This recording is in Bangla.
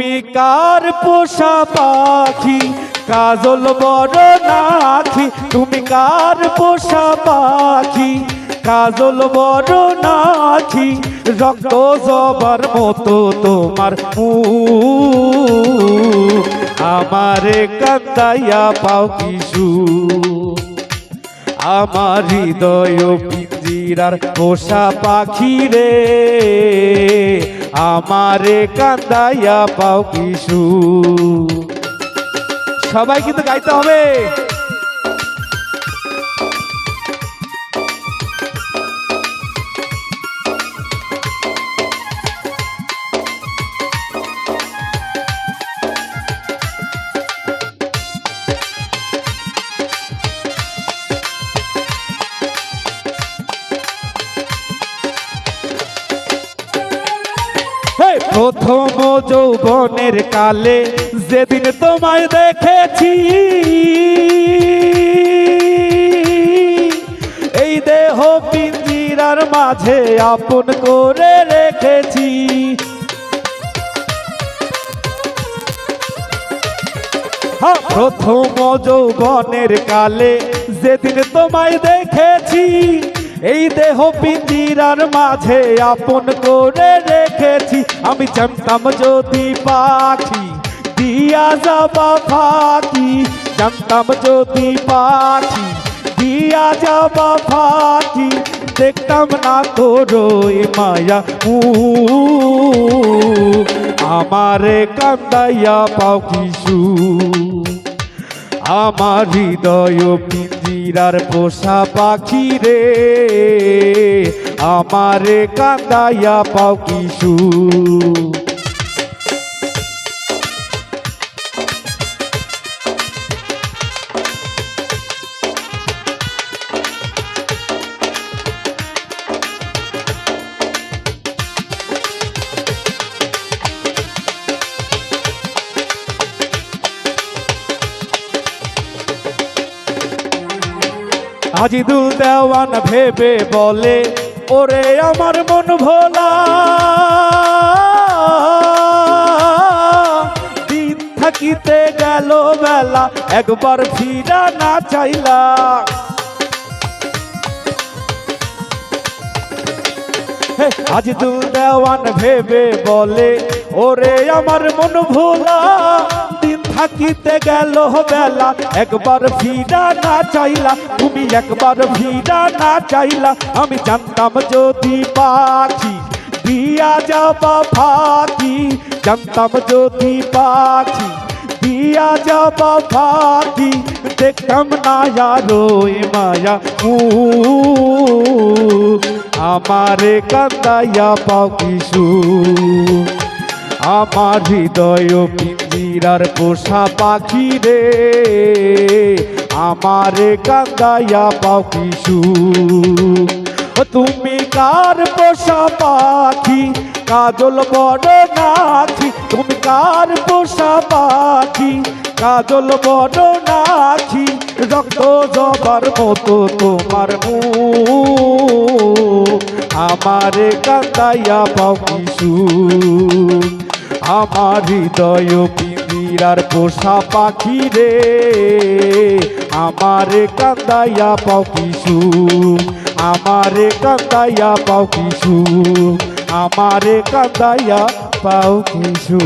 তুমি কার পোষা পাখি? কাজল বড় নাখি তুমি কার পোষা পাখি? কাজল বড় নাখি রক্ত জবার মতো তোমার আমারে কান্দাইয়া পাও কিশু আমার হৃদয় পিঞ্জিরার পোষা পাখি রে। আমারে কান্দাইয়া পাও কিছু। সবাই কিন্তু গাইতে হবে। প্রথম যৌবনের কালে যেদিন তোমায় দেখেছি, এই দেহ পিঞ্জিরার মাঝে আপন করে রেখেছি। প্রথম যৌবনের কালে যেদিন তোমায় দেখেছি এই দেহ পিঞ্জিরার মাঝে আপন করে রেখেছি। আমি জানতাম যদি পাখি, দিয়া যাবা ফাঁকি। জানতাম যদি পাখি, দিয়া যাবা ফাঁকি। দেখতাম না তোর মায়া উ। আমারে কান্দাইয়া পাও কিশু। আমার হৃদয় পিঞ্জিরার পোষা পাখি রে। আমারে কান্দাইয়া পাও কিশু আজিদুল দেওয়ান ভেবে বলে, ওরে আমার মন ভোলা। দিন থাকিতে গেল বেলা, একবার ফিরা না চাইলা। আজ দু দেওয়ান ভেবে বলে, ওরে আমার মন ভোলা। থাকিতে গেল বেলা। একবার ফিরা না চাইলা, তুমি একবার ফিরা না চাইলা। আমি জানতাম যদি পাখি দিয়া যাবা ফাঁকি, জানতাম যদি পাখি দিয়া যাবা ফাঁকি, দেখতাম না আরও মায়া উ। আমারে কান্দাইয়া পাও কিশু আমার হৃদয় পিঞ্জিরার পোষা পাখি রে। আমারে কান্দাইয়া পাও কিশু তুমি কার পোষা পাখি? কাজল বড় নাখি তুমি কার পোষা পাখি? কাজল বড় নাখি রক্ত জবার মতো তোমার মুখ। আমারে কান্দাইয়া পাও কিশু আমার হৃদয় পিঞ্জিরার পোষা পাখি রে। আমার কান্দাইয়া পাও কিশু আমার কান্দাইয়া পাও কিশু আমার কান্দাইয়া পাও কিশু